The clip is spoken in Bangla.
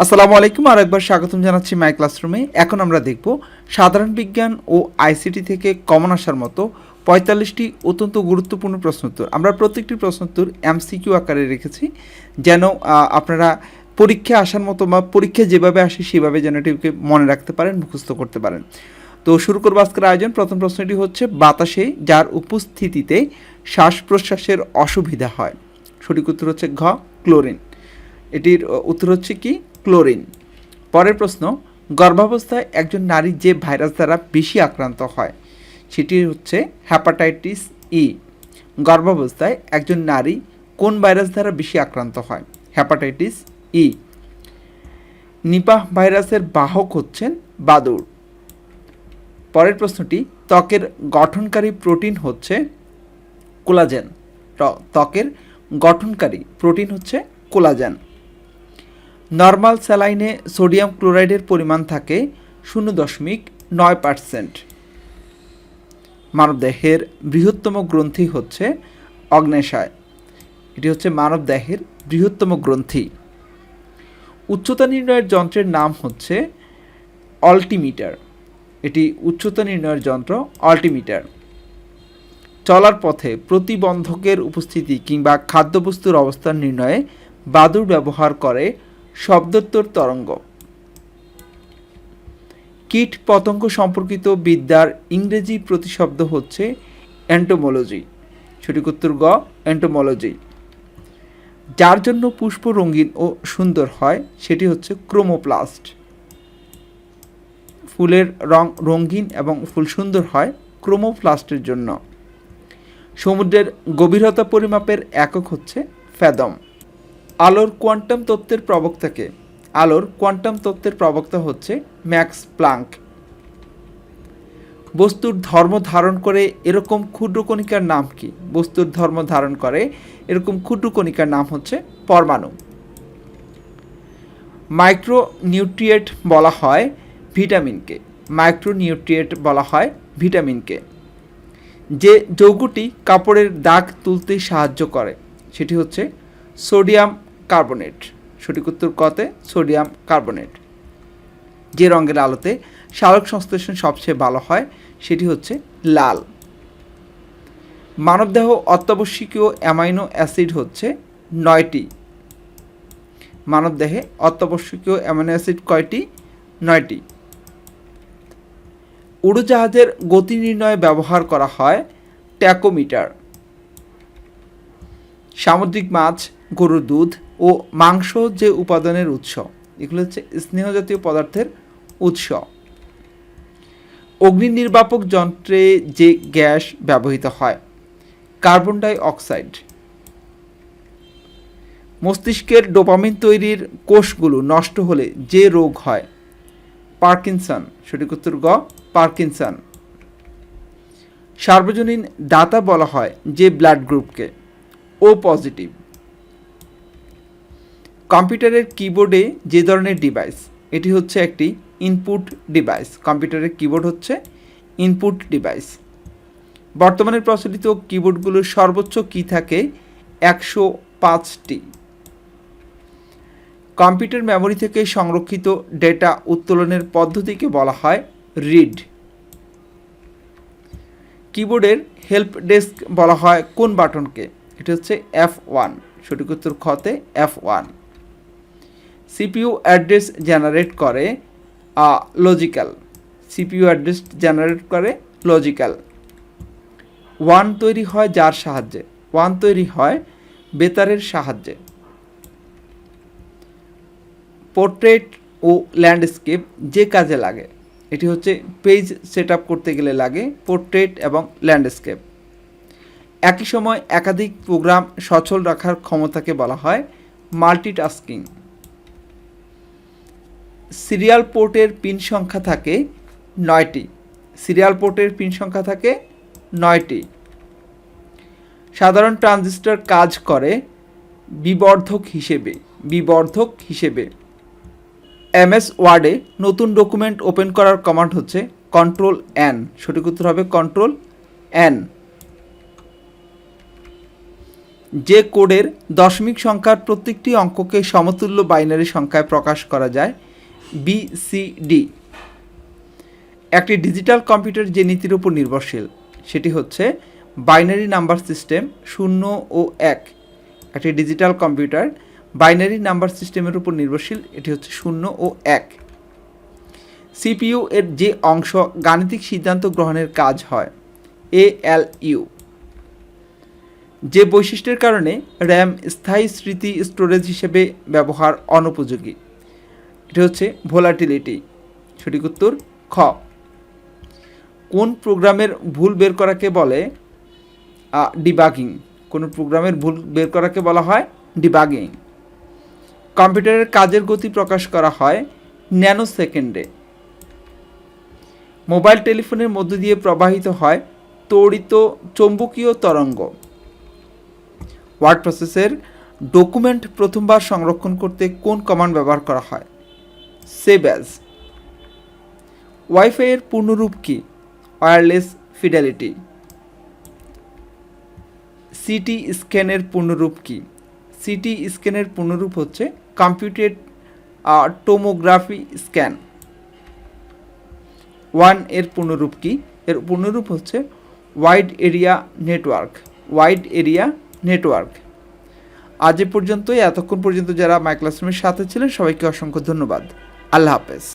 আসসালামু আলাইকুম, আর একবার স্বাগতম জানাচ্ছি মাই ক্লাসরুমে এখন আমরা দেখব সাধারণ বিজ্ঞান ও আইসিটি থেকে কমন আসার মতো পঁয়তাল্লিশটি অত্যন্ত গুরুত্বপূর্ণ প্রশ্নোত্তর আমরা প্রত্যেকটি প্রশ্নোত্তর এমসিকিউ আকারে রেখেছি, যেন আপনারা পরীক্ষা আসার মতো বা পরীক্ষা যেভাবে আসে সেভাবে যেন এটিকে মনে রাখতে পারেন, মুখস্থ করতে পারেন। তো শুরু করব আজকের আয়োজন। প্রথম প্রশ্নটি হচ্ছে, বাতাসে যার উপস্থিতিতে শ্বাস প্রশ্বাসের অসুবিধা হয়? সঠিক উত্তর হচ্ছে ঘ, ক্লোরিন। এটির উত্তর হচ্ছে কি? ক্লোরিন। পরের প্রশ্ন, গর্ভাবস্থায় একজন নারী যে ভাইরাস দ্বারা বেশি আক্রান্ত হয়, সেটি হচ্ছে হ্যাপাটাইটিস ই গর্ভাবস্থায় একজন নারী কোন ভাইরাস দ্বারা বেশি আক্রান্ত হয়? হ্যাপাটাইটিস ই নিপাহ ভাইরাসের বাহক হচ্ছেন বাদুড় পরের প্রশ্নটি, ত্বকের গঠনকারী প্রোটিন হচ্ছে কোলাজেন। ত্বকের গঠনকারী প্রোটিন হচ্ছে কোলাজেন। নর্মাল স্যালাইনে সোডিয়াম ক্লোরাইডের পরিমাণ থাকে শূন্য দশমিক নয় পার্সেন্ট। মানবদেহের বৃহত্তম গ্রন্থি হচ্ছে অগ্নেশায়। এটি হচ্ছে মানবদেহের বৃহত্তম গ্রন্থি। উচ্চতা নির্ণয়ের যন্ত্রের নাম হচ্ছে অল্টিমিটার। এটি উচ্চতা নির্ণয়ের যন্ত্র অল্টিমিটার। চলার পথে প্রতিবন্ধকের উপস্থিতি কিংবা খাদ্যবস্তুর অবস্থান নির্ণয়ে বাদুর ব্যবহার করে শব্দোত্তর তরঙ্গ। কীট পতঙ্গ সম্পর্কিত বিদ্যার ইংরেজি প্রতিশব্দ হচ্ছে অ্যান্টোমোলজি সঠিক উত্তর গ অ্যান্টোমোলজি যার জন্য পুষ্প রঙিন ও সুন্দর হয়, সেটি হচ্ছে ক্রোমোপ্লাস্ট ফুলের রং রঙিন এবং ফুল সুন্দর হয় ক্রোমোপ্লাস্টের জন্য। সমুদ্রের গভীরতা পরিমাপের একক হচ্ছে ফ্যাদম আলোর কোয়ান্টাম তত্ত্বের প্রবক্তাকে, আলোর কোয়ান্টাম তত্ত্বের প্রবক্তা হচ্ছে ম্যাক্স প্লাঙ্ক। বস্তুর ধর্ম ধারণ করে এরকম ক্ষুদ্র কণিকার নাম কি? বস্তুর ধর্ম ধারণ করে এরকম ক্ষুদ্র কণিকার নাম হচ্ছে পরমাণু। মাইক্রো নিউট্রিয়েট বলা হয় ভিটামিনকে মাইক্রো নিউট্রিয়েন্ট বলা হয় ভিটামিনকে যে যৌগটি কাপড়ের দাগ তুলতে সাহায্য করে, সেটি হচ্ছে সোডিয়াম কার্বনেট। সঠিক উত্তর কতে? Sodium carbonate. যে রঙের আলোতে সালোক সংশ্লেষণ সবচেয়ে ভালো হয়, সেটি হচ্ছে লাল। মানবদেহ অত্যাবশ্যকীয় অ্যামাইনো অ্যাসিড হচ্ছে নয়টি। মানবদেহে অত্যাবশ্যকীয় অ্যামাইনো অ্যাসিড কয়টি? নয়টি। উড়োজাহাজের গতি নির্ণয়ে ব্যবহার করা হয় ট্যাকোমিটার। সামুদ্রিক মাছ গরুর দুধ ও মাংস যে উপাদানের উৎস, এগুলো হচ্ছে স্নেহজাতীয় পদার্থের উৎস। অগ্নি নির্বাপক যন্ত্রে যে গ্যাস ব্যবহৃত হয়, কার্বন ডাই অক্সাইড। মস্তিষ্কের ডোপামিন তৈরির কোষগুলো নষ্ট হলে যে রোগ হয়, পার্কিনসন, সঠিক উত্তর গ, পার্কিনসন। সার্বজনীন দাতা বলা হয় যে ব্লাড গ্রুপকে, ও পজিটিভ। কম্পিউটারের কিবোর্ডে যে ধরনের ডিভাইস এটি হচ্ছে একটি ইনপুট ডিভাইস কম্পিউটারের কিবোর্ড হচ্ছে ইনপুট ডিভাইস বর্তমানে প্রচলিত কিবোর্ডগুলোর সর্বোচ্চ কি থাকে একশো পাঁচটি। কম্পিউটার মেমরি থেকে সংরক্ষিত ডেটা উত্তোলনের পদ্ধতিকে বলা হয় রিড কিবোর্ডের হেল্প ডেস্ক বলা হয় কোন বাটনকে? এটা হচ্ছে এফ ওয়ান সঠিক উত্তর খতে F one CPU address generate করে লজিক্যাল সিপিইউ অ্যাড্রেস জেনারেট করে লজিক্যাল ওয়ান তৈরি হয় যার সাহায্যে। ওয়ান তৈরি হয় বেতারের সাহায্যে। পোর্ট্রেট ও ল্যান্ডস্কেপ যে কাজে লাগে। এটি হচ্ছে পেজ সেট করতে গেলে লাগে পোর্ট্রেট এবং ল্যান্ডস্কেপ। একই সময় একাধিক প্রোগ্রাম সচল রাখার ক্ষমতাকে বলা হয় মাল্টিটাস্কিং। সিরিয়াল পোর্টের পিন সংখ্যা থাকে নয়টি। সিরিয়াল পোর্টের পিন সংখ্যা থাকে নয়টি। সাধারণ ট্রানজিস্টর কাজ করে বিবর্ধক হিসেবে বিবর্ধক হিসেবে। এমএস ওয়ার্ডে নতুন ডকুমেন্ট ওপেন করার কমান্ড হচ্ছে কন্ট্রোল এন। সঠিক উত্তর হবে কন্ট্রোল এন। যে কোডের দশমিক সংখ্যার প্রত্যেকটি অঙ্ককে সমতুল্য বাইনারি সংখ্যায় প্রকাশ করা যায় বিসিডি একটি ডিজিটাল কম্পিউটার যে নীতির উপর নির্ভরশীল, সেটি হচ্ছে বাইনারি নাম্বার সিস্টেম শূন্য ও এক। একটি ডিজিটাল কম্পিউটার বাইনারি নাম্বার সিস্টেমের উপর নির্ভরশীল, এটি হচ্ছে শূন্য ও এক। সিপিইউ এর যে অংশ গাণিতিক সিদ্ধান্ত গ্রহণের কাজ হয় এ এল ইউ যে বৈশিষ্ট্যের কারণে র্যাম স্থায়ী স্মৃতি স্টোরেজ হিসেবে ব্যবহার অনুপযোগী। এটি হচ্ছে ভোলাটিলিটি সঠিক উত্তর, খ। কোন প্রোগ্রামের ভুল বের করাকে বলে ডিবাগিং কোন প্রোগ্রামের ভুল বের করাকে বলা হয় ডিবাগিং কম্পিউটারের কাজের গতি প্রকাশ করা হয় ন্যানো সেকেন্ডে মোবাইল টেলিফোনের মধ্য দিয়ে প্রবাহিত হয় তড়িত চৌম্বকীয় তরঙ্গ। ওয়ার্ড প্রসেসের ডকুমেন্ট প্রথমবার সংরক্ষণ করতে কোন কমান্ড ব্যবহার করা হয়? সেভ অ্যাজ ওয়াইফাই এর পূর্ণরূপ কি? ওয়্যারলেস ফিডেলিটি সিটি স্ক্যানের পূর্ণরূপ কি? সিটি স্ক্যানের পূর্ণরূপ হচ্ছে কম্পিউটেড টোমোগ্রাফি স্ক্যান ওয়ানের পূর্ণরূপ কি? এর পূর্ণরূপ হচ্ছে wide area network wide area network আজ এ পর্যন্তই, এতক্ষণ পর্যন্ত যারা মাই ক্লাসরুমের সাথে ছিলেন, সবাইকে অসংখ্য ধন্যবাদ। আল্লাহ হাফেজ।